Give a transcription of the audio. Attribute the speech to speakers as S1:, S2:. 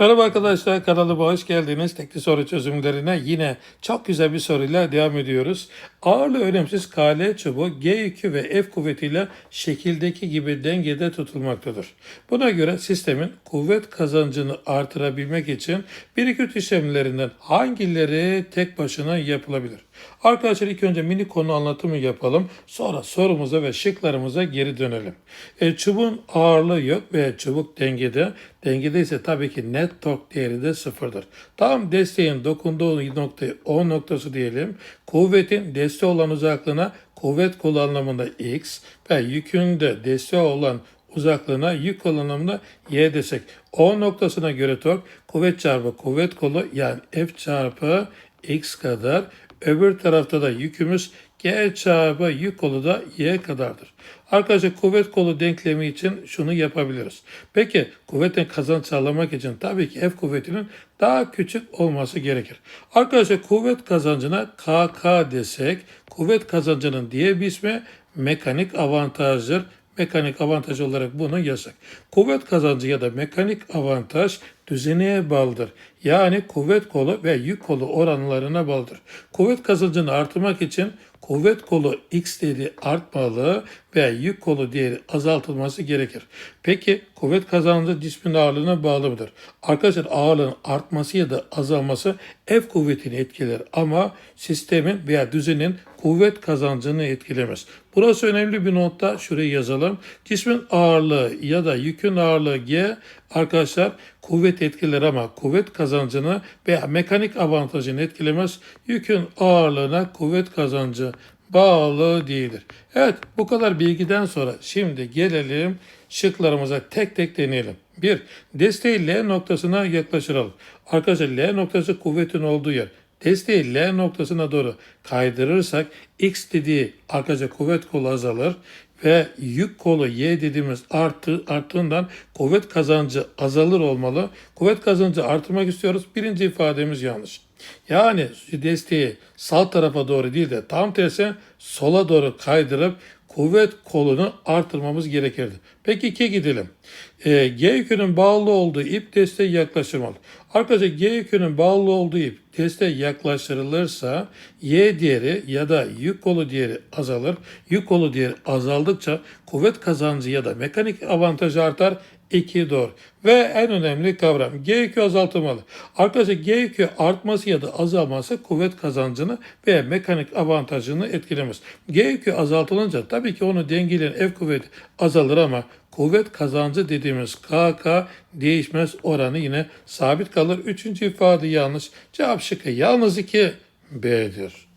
S1: Merhaba arkadaşlar kanalıma hoş geldiniz. Tekli soru çözümlerine yine çok güzel bir soruyla devam ediyoruz. Ağırlığı önemsiz KL çubuğu G yükü ve F kuvvetiyle şekildeki gibi dengede tutulmaktadır. Buna göre sistemin kuvvet kazancını artırabilmek için 1-2-3 işlemlerinden hangileri tek başına yapılabilir? Arkadaşlar ilk önce mini konu anlatımı yapalım. Sonra sorumuza ve şıklarımıza geri dönelim. E, çubuğun ağırlığı yok ve çubuk dengede. Dengede ise tabii ki net tork değeri de sıfırdır. Tam desteğin dokunduğu noktayı O noktası diyelim. Kuvvetin desteği olan uzaklığına kuvvet kolu anlamında X ve yükün de desteği olan uzaklığına yük kolu anlamında Y desek. O noktasına göre tork kuvvet çarpı kuvvet kolu yani F çarpı X kadar. Öbür tarafta da yükümüz G çarpı yük kolu da Y kadardır. Arkadaşlar kuvvet kolu denklemi için şunu yapabiliriz. Peki kuvvetin kazanç sağlamak için tabii ki F kuvvetinin daha küçük olması gerekir. Arkadaşlar kuvvet kazancına KK desek kuvvet kazancının diye bir ismi mekanik avantajdır mekanik avantaj olarak bunu yazsak. Kuvvet kazancı ya da mekanik avantaj düzeneye bağlıdır. Yani kuvvet kolu ve yük kolu oranlarına bağlıdır. Kuvvet kazancını artırmak için kuvvet kolu x değeri artmalı ve yük kolu değeri azaltılması gerekir. Peki kuvvet kazancı cismin ağırlığına bağlı mıdır? Arkadaşlar ağırlığın artması ya da azalması F kuvvetini etkiler ama sistemin veya düzenin kuvvet kazancını etkilemez. Burası önemli bir notta şuraya yazalım. Cismin ağırlığı ya da yükün ağırlığı G arkadaşlar kuvvet etkiler ama kuvvet kazancını veya mekanik avantajını etkilemez. Yükün ağırlığına kuvvet kazancı bağlı değildir. Evet bu kadar bilgiden sonra şimdi gelelim şıklarımıza tek tek deneyelim. 1. Desteği L noktasına yaklaştıralım. Arkadaşlar L noktası kuvvetin olduğu yer. Desteği L noktasına doğru kaydırırsak X dediği arkadaşlar kuvvet kolu azalır ve yük kolu Y dediğimiz artı, arttığından kuvvet kazancı azalır olmalı. Kuvvet kazancı artırmak istiyoruz. Birinci ifademiz yanlış. Yani desteği sağ tarafa doğru değil de tam tersi sola doğru kaydırıp kuvvet kolunu artırmamız gerekirdi. Peki 2 gidelim. Ee, G yükünün bağlı olduğu ip desteğe yaklaştırmalı. Arkadaşlar G yükünün bağlı olduğu ip desteğe yaklaştırılırsa Y değeri ya da yük kolu değeri azalır. Yük kolu değeri azaldıkça kuvvet kazancı ya da mekanik avantaj artar. 2 doğru. Ve en önemli kavram G yükü azaltılmalı. Arkadaşlar G yükü artması ya da azalması kuvvet kazancını veya mekanik avantajını etkilemez. G yükü azaltılınca tabii ki onu dengeleyen F kuvveti azalır ama kuvvet kazancı dediğimiz KK değişmez oranı yine sabit kalır. Üçüncü ifade yanlış. Cevap şıkkı yalnız 2 B'dir.